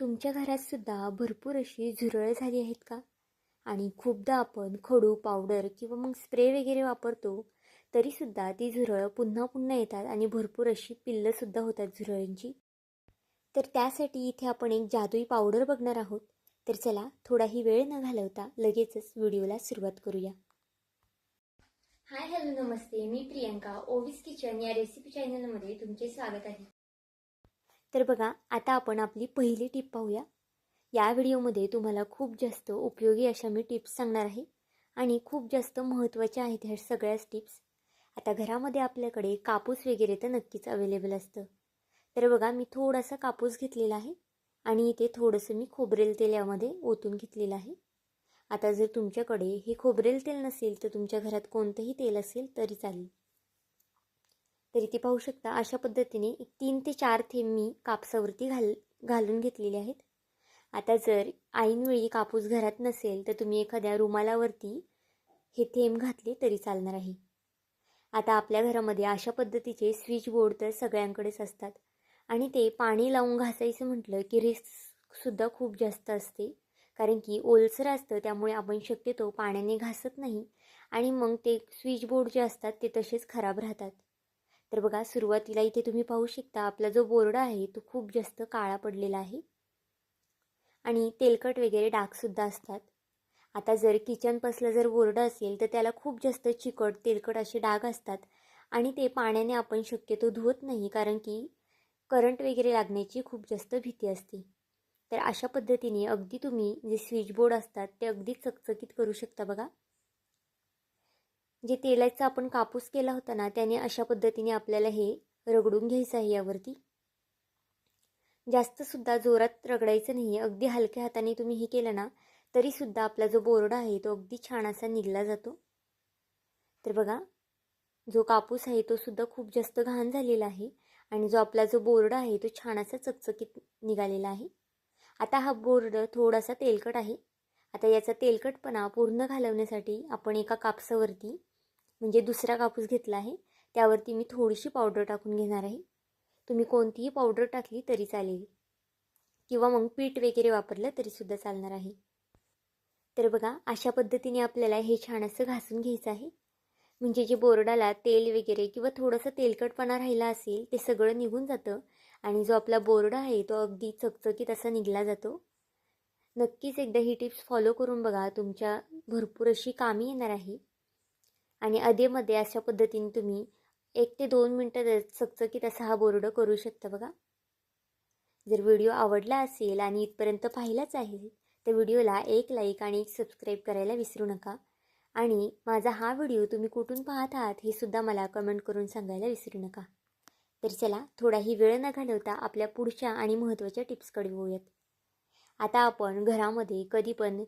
तुमच्या घरात सुद्धा भरपूर अशी झुरळ झाली आहेत का? आणि खूपदा आपण खडू पावडर किंवा मग स्प्रे वगैरे वापरतो तरीसुद्धा ती झुरळं पुन्हा पुन्हा येतात आणि भरपूर अशी पिल्लंसुद्धा होतात झुरळांची. तर त्यासाठी इथे आपण एक जादुई पावडर बघणार आहोत. तर चला थोडाही वेळ न घालवता लगेचच व्हिडिओला सुरुवात करूया. हाय हॅलो नमस्ते. मी प्रियंका ओविस किचन या रेसिपी चॅनलमध्ये तुमचे स्वागत आहे. तर बघा आता आपण आपली पहिली टीप पाहूया. या व्हिडिओमध्ये तुम्हाला खूप जास्त उपयोगी अशा मी टिप्स सांगणार आहे आणि खूप जास्त महत्त्वाच्या आहेत ह्या सगळ्याच टिप्स आता घरामध्ये आपल्याकडे कापूस वगैरे तर नक्कीच अवेलेबल असतं. तर बघा मी थोडासा कापूस घेतलेला आहे आणि इथे थोडंसं मी खोबरेल तेल यामध्ये ओतून घेतलेलं आहे. आता जर तुमच्याकडे हे खोबरेल तेल नसेल तर तुमच्या घरात कोणतंही तेल असेल तरी चालेल. तर इथे पाहू शकता अशा पद्धतीने एक तीन ते चार थेंब मी कापसावरती घाल घालून घेतलेले आहेत. आता जर ऐनवेळी कापूस घरात नसेल तर तुम्ही एखाद्या रुमालावरती हे थेंब घातले तरी चालणार आहे. आता आपल्या घरामध्ये अशा पद्धतीचे स्विच बोर्ड तर सगळ्यांकडेच असतात. आणि ते पाणी लावून घासायचं म्हटलं की रिस्कसुद्धा खूप जास्त असते. कारण की ओलसर असतं त्यामुळे आपण शक्यतो पाण्याने घासत नाही. आणि मग ते स्विच बोर्ड जे असतात ते तसेच खराब राहतात. तर बघा सुरुवातीला इथे तुम्ही पाहू शकता आपला जो बोर्ड आहे तो खूप जास्त काळा पडलेला आहे. आणि तेलकट वगैरे डागसुद्धा असतात. आता जर किचनपासला जर बोर्ड असेल तर त्याला खूप जास्त चिकट तेलकट असे डाग असतात. आणि ते पाण्याने आपण शक्यतो धुवत नाही कारण की करंट वगैरे लागण्याची खूप जास्त भीती असते. तर अशा पद्धतीने अगदी तुम्ही जे स्विच बोर्ड असतात ते अगदी चकचकीत करू शकता बघा. जे तेलाचा आपण कापूस केला होता ना त्याने अशा पद्धतीने आपल्याला हे रगडून घ्यायचं आहे यावरती. जास्तसुद्धा जोरात रगडायचं नाही आहे अगदी हलक्या हाताने तुम्ही हे केलं ना तरीसुद्धा आपला जो बोर्ड आहे तो अगदी छान असा निघला जातो. तर बघा जो कापूस आहे तो सुद्धा खूप जास्त घाण झालेला आहे आणि जो आपला जो बोर्ड आहे तो छान असा चकचकीत निघालेला आहे. आता हा बोर्ड थोडासा तेलकट आहे. आता याचा तेलकटपणा पूर्ण घालवण्यासाठी आपण एका कापसावरती म्हणजे दुसरा कापूस घेतला आहे त्यावरती मी थोडीशी पावडर टाकून घेणार आहे. तुम्ही कोणतीही पावडर टाकली तरी चालेल. किंवा मग पीठ वगैरे वापरलं तरीसुद्धा चालणार आहे. तर बघा अशा पद्धतीने आपल्याला हे छान असं घासून घ्यायचं आहे. म्हणजे जे बोर्डाला तेल वगैरे किंवा थोडंसं तेलकटपणा राहिला असेल ते सगळं निघून जातं. आणि जो आपला बोर्ड आहे तो अगदी चकचकीत असा निघला जातो. नक्कीच एकदा ही टिप्स फॉलो करून बघा तुमच्या भरपूर अशी कामी येणार आहे. आणि अधेमध्ये अशा पद्धतीने तुम्ही एक ते दोन मिनटं चकचकीत असा हा बोर्ड करू शकता बघा. जर व्हिडिओ आवडला असेल आणि इथपर्यंत पाहिलाच आहे तर व्हिडिओला एक लाईक आणि एक सबस्क्राईब करायला विसरू नका. आणि माझा हा व्हिडिओ तुम्ही कुठून पाहत आहात हे सुद्धा मला कमेंट करून सांगायला विसरू नका. तर चला थोडाही वेळ न घालवता आपल्या पुढच्या आणि महत्त्वाच्या टिप्सकडे वळूयात. आता आपण घरामध्ये कधी पण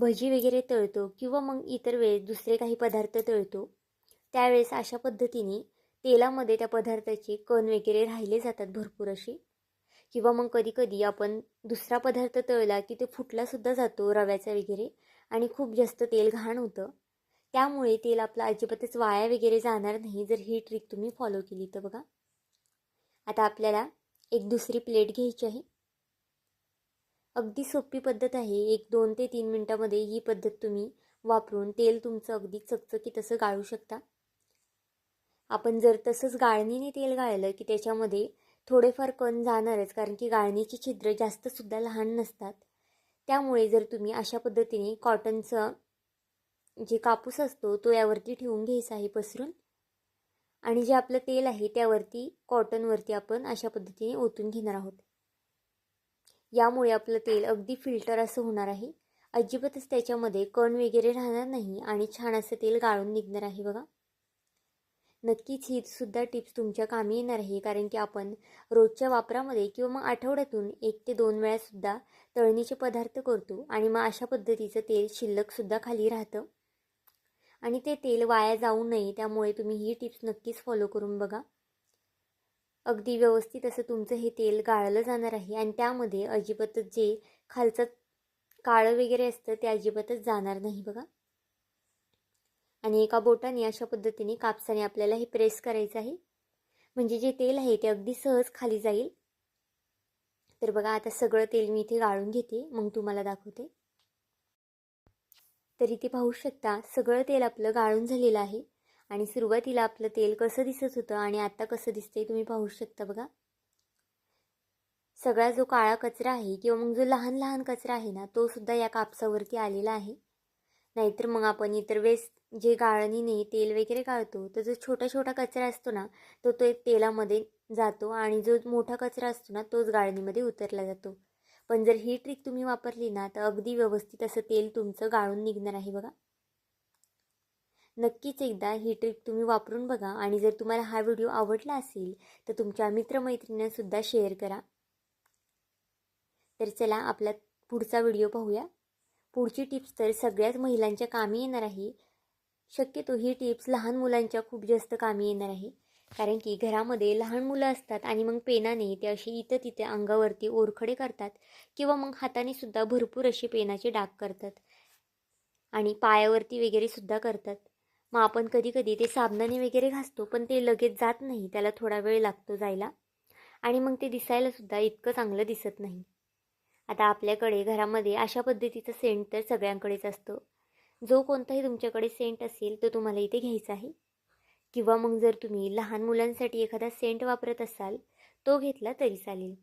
भजी वगैरे तळतो किंवा मग इतर वेळेस दुसरे काही पदार्थ तळतो. त्यावेळेस अशा पद्धतीने तेलामध्ये त्या पदार्थाचे कण वगैरे राहिले जातात भरपूर असे. किंवा मग कधीकधी आपण दुसरा पदार्थ तळला की ते फुटलासुद्धा जातो रव्याचा वगैरे आणि खूप जास्त तेल घाण होतं. त्यामुळे तेल आपलं अजिबातच वाया वगैरे जाणार नाही जर ही ट्रिक तुम्ही फॉलो केली तर बघा. आता आपल्याला एक दुसरी प्लेट घ्यायची आहे. अगदी सोपी पद्धत आहे. एक दोन ते तीन मिनटामध्ये ही पद्धत तुम्ही वापरून तेल तुमचं अगदी चकचकीत असं गाळू शकता. आपण जर तसंच गाळणीने तेल गाळलं की त्याच्यामध्ये थोडेफार कण जाणारच कारण की गाळणीची छिद्र जास्तसुद्धा लहान नसतात. त्यामुळे जर तुम्ही अशा पद्धतीने कॉटनचं जे कापूस असतो तो यावरती ठेवून घ्यायचा आहे पसरून. आणि जे आपलं तेल आहे त्यावरती कॉटनवरती आपण अशा पद्धतीने ओतून घेणार आहोत. यामुळे आपलं तेल अगदी फिल्टर असं होणार आहे. अजिबातच त्याच्यामध्ये कण वगैरे राहणार नाही आणि छान असं तेल गाळून निघणार आहे बघा. नक्कीच ही सुद्धा टिप्स तुमच्या कामी येणार आहे कारण की आपण रोजच्या वापरामध्ये किंवा मग आठवड्यातून एक ते दोन वेळासुद्धा तळणीचे पदार्थ करतो आणि मग अशा पद्धतीचं तेल शिल्लकसुद्धा खाली राहतं. आणि ते तेल वाया जाऊ नये त्यामुळे तुम्ही ही टिप्स नक्कीच फॉलो करून बघा. अगदी व्यवस्थित असं तुमचं हे तेल गाळलं जाणार आहे आणि त्यामध्ये अजिबातच जे खालचं काळं वगैरे असतं ते अजिबातच जाणार नाही बघा. आणि एका बोटाने अशा पद्धतीने कापसाने आपल्याला हे प्रेस करायचं आहे. म्हणजे जे तेल आहे ते अगदी सहज खाली जाईल. तर बघा आता सगळं तेल मी इथे गाळून घेते. मग तुम्हाला दाखवते. तर इथे पाहू शकता सगळं तेल आपलं गाळून झालेलं आहे. आणि सुरुवातीला आपलं तेल कसं दिसत होतं आणि आत्ता कसं दिसतंय तुम्ही पाहू शकता बघा. सगळा जो काळा कचरा आहे किंवा मग जो लहान लहान कचरा आहे ना तो सुद्धा या कापसावरती आलेला आहे. नाहीतर मग आपण इतर वेळेस जे गाळणीने तेल वगैरे गाळतो तर जो छोटा छोटा कचरा असतो ना तो तो तेलामध्ये जातो आणि जो मोठा कचरा असतो ना तोच गाळणीमध्ये उतरला जातो. पण जर ही ट्रिक तुम्ही वापरली ना तर अगदी व्यवस्थित असं तेल तुमचं गाळून निघणार आहे बघा. नक्कीच एकदा ही ट्रिक तुम्ही वापरून बघा आणि जर तुम्हाला हा व्हिडिओ आवडला असेल तर तुमच्या मित्रमैत्रिणींसुद्धा शेअर करा. तर चला आपला पुढचा व्हिडिओ पाहूया. पुढची टिप्स तर सगळ्याच महिलांच्या कामी येणार आहे. शक्यतो ही टिप्स लहान मुलांच्या खूप जास्त कामी येणार आहे. कारण की घरामध्ये लहान मुलं असतात आणि मग पेनाने ते अशी इथं तिथे अंगावरती ओरखडे करतात किंवा मग हाताने सुद्धा भरपूर असे पेनाचे डाग करतात आणि पायावरती वगैरे सुद्धा करतात. मग आपण कधी कधी ते साबणाने वगैरे घासतो पण ते लगेच जात नाही. त्याला थोडा वेळ लागतो जायला. आणि मग ते दिसायला सुद्धा इतकं चांगलं दिसत नाही. आता आपल्याकडे घरामध्ये अशा पद्धतीचं सेंट तर सगळ्यांकडेच असतो. जो कोणताही तुमच्याकडे सेंट असेल तो तुम्हाला इथे घ्यायचा आहे. किंवा मग जर तुम्ही लहान मुलांसाठी एखादा सेंट वापरत असाल तो घेतला तरी चालेल.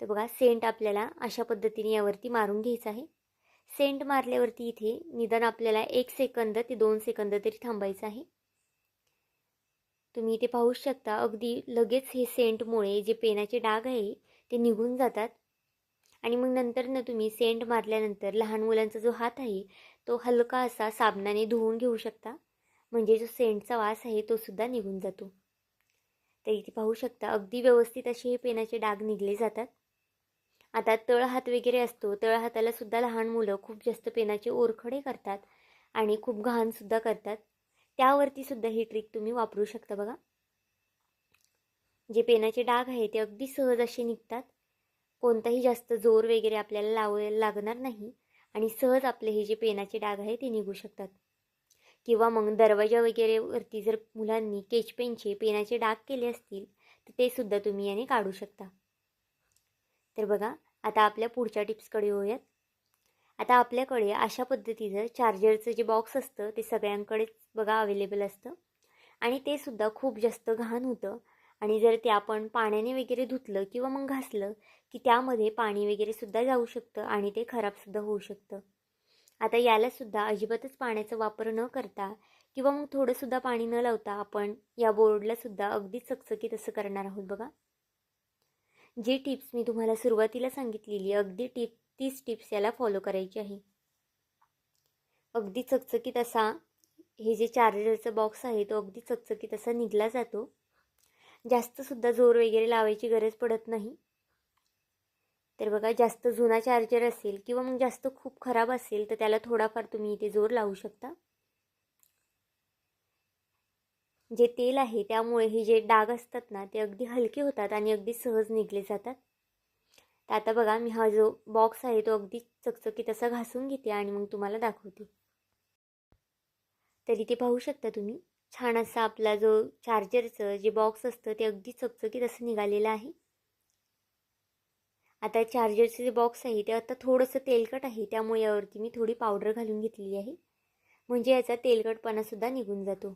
तर बघा सेंट आपल्याला अशा पद्धतीने यावरती मारून घ्यायचा आहे. सेंट मारल्यावरती इथे निदान आपल्याला एक सेकंद ते दोन सेकंद तरी थांबायचं आहे. तुम्ही इथे पाहू शकता अगदी लगेच हे सेंटमुळे जे पेनाचे डाग आहे ते निघून जातात. आणि मग नंतर ना तुम्ही सेंट मारल्यानंतर लहान मुलांचा जो हात आहे तो हलका असा साबणाने धुवून घेऊ शकता. म्हणजे जो सेंटचा वास आहे तो सुद्धा निघून जातो. तर इथे पाहू शकता अगदी व्यवस्थित असे हे पेनाचे डाग निघले जातात. आता तळ हात वगैरे असतो. तळहाताला सुद्धा लहान मुलं खूप जास्त पेनाचे ओरखडे करतात आणि खूप घाणसुद्धा करतात. त्यावरती सुद्धा ही ट्रिक तुम्ही वापरू शकता बघा. जे पेनाचे डाग आहे ते अगदी सहज असे निघतात. कोणताही जास्त जोर वगैरे आपल्याला लावायला लागणार नाही आणि सहज आपले हे जे पेनाचे डाग आहे ते निघू शकतात. किंवा मग दरवाजा वगैरेवरती जर मुलांनी केचपेनचे पेनाचे डाग केले असतील तर ते सुद्धा तुम्ही याने काढू शकता. तर बघा आता आपल्या पुढच्या टिप्सकडे येऊयात. आता आपल्याकडे अशा पद्धतीचं चार्जरचं जे बॉक्स असतं ते सगळ्यांकडेच बघा अवेलेबल असतं. आणि ते सुद्धा खूप जास्त घाण होतं. आणि जर ते आपण पाण्याने वगैरे धुतलं किंवा मग घासलं की त्यामध्ये पाणी वगैरे सुद्धा जाऊ शकतं आणि ते खराबसुद्धा होऊ शकतं. आता यालासुद्धा अजिबातच पाण्याचा वापर न करता किंवा मग थोडंसुद्धा पाणी न लावता आपण या बोर्डलासुद्धा अगदी चकचकीत असं करणार आहोत बघा. जी टिप्स मी तुम्हाला सुरुवातीला सांगितलेली अगदी टिप तीच टिप्स याला फॉलो करायची आहे. अगदी चकचकीत असा हे जे चार्जरचा बॉक्स आहे तो अगदी चकचकीत असा निघला जातो. जास्तसुद्धा जोर वगैरे लावायची गरज पडत नाही. तर बघा जास्त जुना चार्जर असेल किंवा मग जास्त खूप खराब असेल तर त्याला थोडाफार तुम्ही इथे जोर लावू शकता. जे तेल आहे त्यामुळे हे जे डाग असतात ना ते अगदी हलके होतात आणि अगदी सहज निघले जातात. तर आता बघा मी हा जो बॉक्स आहे तो अगदी चकचकीत असा घासून घेते आणि मग तुम्हाला दाखवते. तर इथे पाहू शकता तुम्ही छान असा आपला जो चार्जरचं जे बॉक्स असतं ते अगदी चकचकीत असं निघालेलं आहे. आता चार्जरचे जे बॉक्स आहे ते आता थोडंसं तेलकट आहे त्यामुळे यावरती मी थोडी पावडर घालून घेतली आहे. म्हणजे याचा तेलकटपणासुद्धा निघून जातो.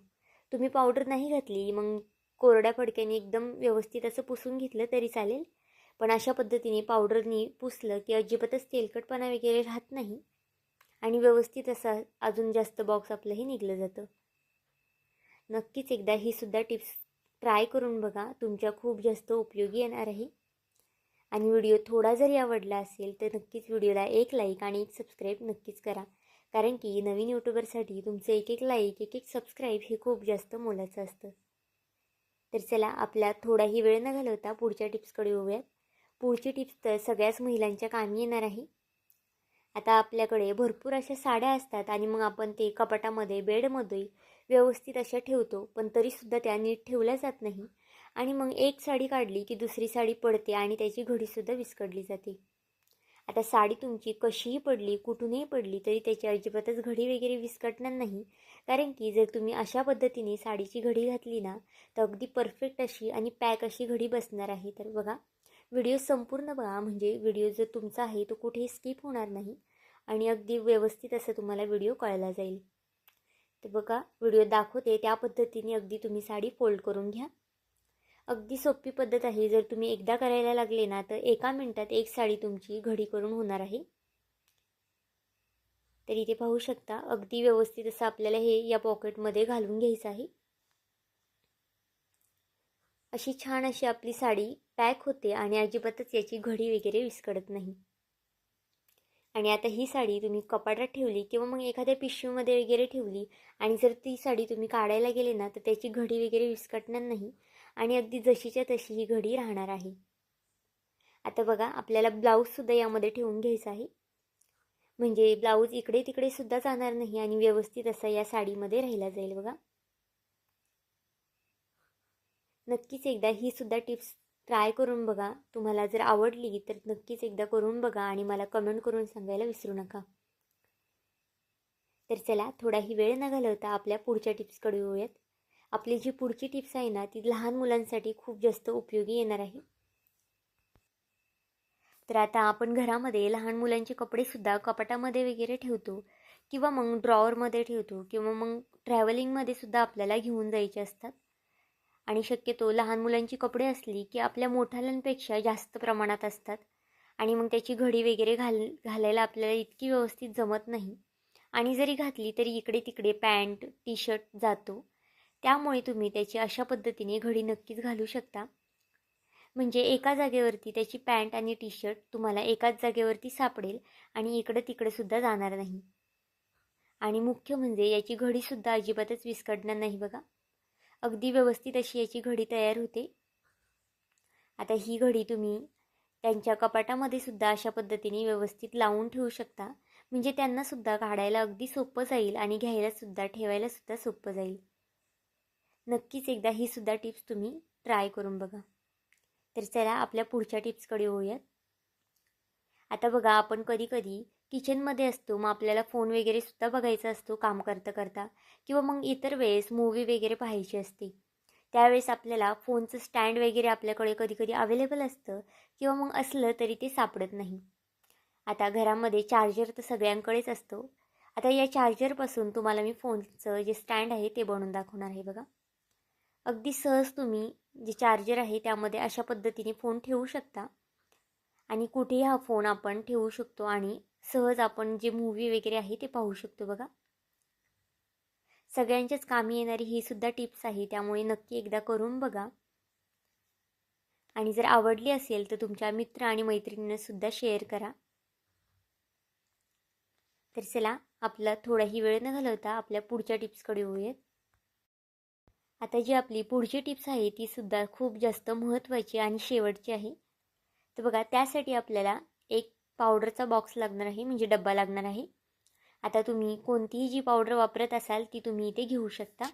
तुम्ही पावडर नाही घातली मग कोरड्या फडक्याने एकदम व्यवस्थित असं पुसून घेतलं तरी चालेल. पण अशा पद्धतीने पावडरनी पुसलं की अजिबातच तेलकटपणा वगैरे राहत नाही आणि व्यवस्थित असा अजून जास्त बॉक्स आपलंही निघलं जातं. नक्कीच एकदा ही सुद्धा टिप्स ट्राय करून बघा. तुमच्या खूप जास्त उपयोगी येणार आहे. आणि व्हिडिओ थोडा जरी आवडला असेल तर नक्कीच व्हिडिओला एक लाईक आणि एक सबस्क्राईब नक्कीच करा. कारण की नवीन यूट्यूबरसाठी तुमचं एक एक लाईक एक एक सबस्क्राईब हे खूप जास्त मोलाचं असतं. तर चला आपल्या थोडाही वेळ न घालवता पुढच्या टिप्सकडे येऊयात. पुढची टिप्स तर सगळ्याच महिलांच्या कामी येणार आहे. आता आपल्याकडे भरपूर अशा साड्या असतात आणि मग आपण ते कपाटामध्ये बेडमध्ये व्यवस्थित अशा ठेवतो पण तरीसुद्धा त्या नीट ठेवल्या जात नाही. आणि मग एक साडी काढली की दुसरी साडी पडते आणि त्याची घडीसुद्धा विस्कडली जाते. आता साडी तुमची कशीही पडली कुठूनही पडली तरी त्याची अजिबातच घडी वगैरे विस्कटणार नाही. कारण की जर तुम्ही अशा पद्धतीने साडीची घडी घातली ना तर अगदी परफेक्ट अशी आणि पॅक अशी घडी बसणार आहे. तर बघा व्हिडिओ संपूर्ण बघा. म्हणजे व्हिडिओ जो तुमचा आहे तो कुठेही स्किप होणार नाही आणि अगदी व्यवस्थित असं तुम्हाला व्हिडिओ कळला जाईल. तर बघा व्हिडिओ दाखवते. त्या पद्धतीने अगदी तुम्ही साडी फोल्ड करून घ्या. अगदी सोपी पद्धत आहे. जर तुम्ही एकदा करायला लागले ना तर एका मिनटात एक साडी तुमची घडी करून होणार आहे. तर इथे पाहू शकता अगदी व्यवस्थित असं आपल्याला हे या पॉकेटमध्ये घालून घ्यायचं आहे. अशी छान अशी आपली साडी पॅक होते आणि अजिबातच याची घडी वगैरे विस्कडत नाही. आणि आता ही साडी तुम्ही कपाटात ठेवली किंवा मग एखाद्या पिशवीमध्ये वगैरे ठेवली आणि जर ती साडी तुम्ही काढायला गेले ना तर त्याची घडी वगैरे विस्कटणार नाही. आणि अगदी जशीच्या तशी ही घडी राहणार आहे. आता बघा आपल्याला ब्लाऊजसुद्धा यामध्ये ठेवून घ्यायचा आहे. म्हणजे ब्लाऊज इकडे तिकडे सुद्धा जाणार नाही आणि व्यवस्थित असा या साडीमध्ये राहिला जाईल बघा. नक्कीच एकदा ही सुद्धा टिप्स ट्राय करून बघा. तुम्हाला जर आवडली तर नक्कीच एकदा करून बघा आणि मला कमेंट करून सांगायला विसरू नका. तर चला थोडाही वेळ न घालवता आपल्या पुढच्या टिप्सकडे येऊयात आपली जी पुढची टिप्स आहे ना ती लहान मुलांसाठी खूप जास्त उपयोगी येणार आहे. तर आता आपण घरामध्ये लहान मुलांचे कपडेसुद्धा कपाटामध्ये वगैरे ठेवतो किंवा मग ड्रॉवरमध्ये ठेवतो किंवा मग ट्रॅव्हलिंगमध्ये सुद्धा आपल्याला घेऊन जायचे असतात. आणि शक्यतो लहान मुलांची कपडे असली की आपल्या मोठ्यालांपेक्षा जास्त प्रमाणात असतात आणि मग त्याची घडी वगैरे घाल घालायला आपल्याला इतकी व्यवस्थित जमत नाही. आणि जरी घातली तरी इकडे तिकडे पॅन्ट टी शर्ट जातो. त्यामुळे तुम्ही त्याची अशा पद्धतीने घडी नक्कीच घालू शकता. म्हणजे एका जागेवरती त्याची पॅन्ट आणि टी शर्ट तुम्हाला एकाच जागेवरती सापडेल आणि इकडं तिकडंसुद्धा जाणार नाही. आणि मुख्य म्हणजे याची घडीसुद्धा अजिबातच विस्कडणार नाही बघा. अगदी व्यवस्थित अशी याची घडी तयार होते. आता ही घडी तुम्ही त्यांच्या कपाटामध्ये सुद्धा अशा पद्धतीने व्यवस्थित लावून ठेवू शकता. म्हणजे त्यांनासुद्धा काढायला अगदी सोपं जाईल आणि घ्यायलासुद्धा ठेवायलासुद्धा सोपं जाईल. नक्कीच एकदा ही सुद्धा टिप्स तुम्ही ट्राय करून बघा. तर चला आपल्या पुढच्या टिप्सकडे येऊयात आता बघा आपण कधी कधी किचनमध्ये असतो मग आपल्याला फोन वगैरे सुद्धा बघायचा असतो काम करता करता किंवा मग इतर वेळेस मूवी वगैरे पाहायची असते. त्यावेळेस आपल्याला फोनचं स्टँड वगैरे आपल्याकडे कधी कधी अवेलेबल असतं किंवा मग असलं तरी ते सापडत नाही. आता घरामध्ये चार्जर तर सगळ्यांकडेच असतो. आता या चार्जरपासून तुम्हाला मी फोनचं जे स्टँड आहे ते बनवून दाखवणार आहे बघा. अगदी सहज तुम्ही जे चार्जर आहे त्यामध्ये अशा पद्धतीने फोन ठेवू शकता. आणि कुठेही हा फोन आपण ठेवू शकतो आणि सहज आपण जे मूवी वगैरे आहे ते पाहू शकतो बघा. सगळ्यांच्याच कामी येणारी ही सुद्धा टिप्स आहे त्यामुळे नक्की एकदा करून बघा. आणि जर आवडली असेल तर तुमच्या मित्र आणि मैत्रिणींनासुद्धा शेअर करा. तर चला आपला थोडाही वेळ न घालवता आपल्या पुढच्या टिप्सकडे येऊयात आता जी आपली पुढची टिप्स आहे ती सुद्धा खूप जास्त महत्त्वाची आणि शेवटची आहे. तर बघा त्यासाठी आपल्याला एक पावडरचा बॉक्स लागणार आहे म्हणजे डब्बा लागणार आहे. आता तुम्ही कोणतीही जी पावडर वापरत असाल ती तुम्ही इथे घेऊ शकता.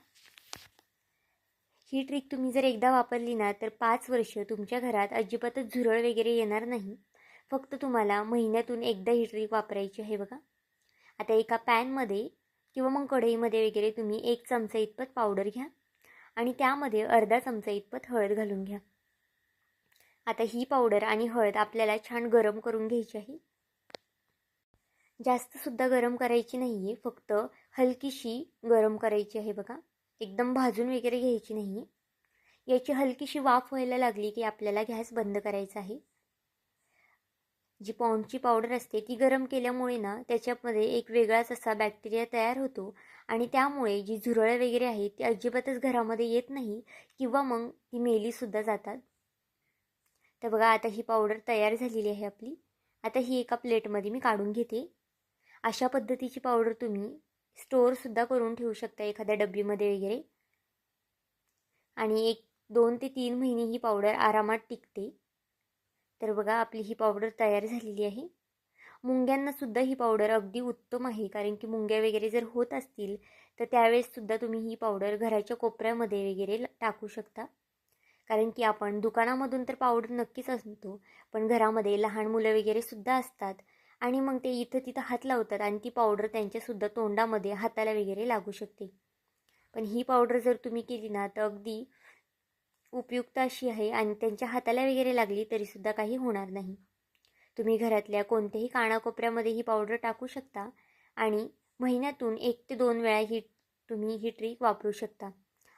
ही ट्रिक तुम्ही जर एकदा वापरली ना तर पाच वर्ष तुमच्या घरात अजिबातच झुरळ वगैरे येणार नाही. फक्त तुम्हाला महिन्यातून एकदा ही ट्रिक वापरायची आहे बघा. आता एका पॅनमध्ये किंवा मग कढईमध्ये वगैरे तुम्ही एक चमचा इतपत पावडर घ्या. आणि त्यामध्ये अर्धा चमचा इतपत हळद घालून घ्या. आता ही पावडर आणि हळद आपल्याला छान गरम करून घ्यायची आहे. जास्तसुद्धा गरम करायची नाही आहे फक्त हलकीशी गरम करायची आहे बघा. एकदम भाजून वगैरे घ्यायची नाही आहे याची हलकीशी वाफ व्हायला लागली की आपल्याला गॅस बंद करायचा आहे. जी पॉन्डची पावडर असते ती गरम केल्यामुळे ना त्याच्यामध्ये एक वेगळाच असा बॅक्टेरिया तयार होतो आणि त्यामुळे जी झुरळं वगैरे आहेत ती अजिबातच घरामध्ये येत नाही किंवा मग ती मेलीसुद्धा जातात. तर बघा आता ही पावडर तयार झालेली आहे आपली. आता ही एका प्लेटमध्ये मी काढून घेते. अशा पद्धतीची पावडर तुम्ही स्टोअरसुद्धा करून ठेवू शकता एखाद्या डब्बीमध्ये वगैरे. आणि एक दोन ते तीन महिने ही पावडर आरामात टिकते. तर बघा आपली ही पावडर तयार झालेली आहे. मुंग्यांनासुद्धा ही पावडर अगदी उत्तम आहे. कारण की मुंग्या वगैरे जर होत असतील तर त्यावेळेससुद्धा तुम्ही ही पावडर घराच्या कोपऱ्यामध्ये वगैरे टाकू शकता. कारण की आपण दुकानामधून तर पावडर नक्कीच असतो पण घरामध्ये लहान मुलं वगैरे सुद्धा असतात आणि मग ते इथं तिथं हात लावतात आणि ती पावडर त्यांच्यासुद्धा तोंडामध्ये हाताला वगैरे लागू शकते. पण ही पावडर जर तुम्ही केली ना तर अगदी उपयुक्त अशी आहे आणि त्यांच्या हाताला वगैरे लागली तरीसुद्धा काही होणार नाही. तुम्ही घरातल्या कोणत्याही कानाकोपऱ्यामध्ये ही पावडर टाकू शकता आणि महिन्यातून एक ते दोन वेळा ही तुम्ही ही ट्रिक वापरू शकता.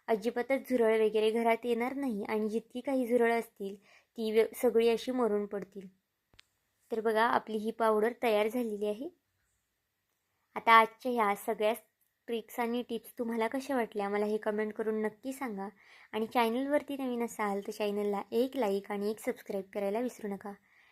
अजिबातच झुरळ वगैरे घरात येणार नाही आणि जितकी काही झुरळ असतील ती वे सगळी अशी मरून पडतील. तर बघा आपली ही पावडर तयार झालेली आहे. आता आजच्या ह्या सगळ्या ट्रिक्स आणि टिप्स तुम्हाला कशा वाटल्या मला हे कमेंट करून नक्की सांगा. आणि चॅनलवरती नवीन असाल तर चॅनलला एक लाईक आणि एक सबस्क्राईब करायला विसरू नका.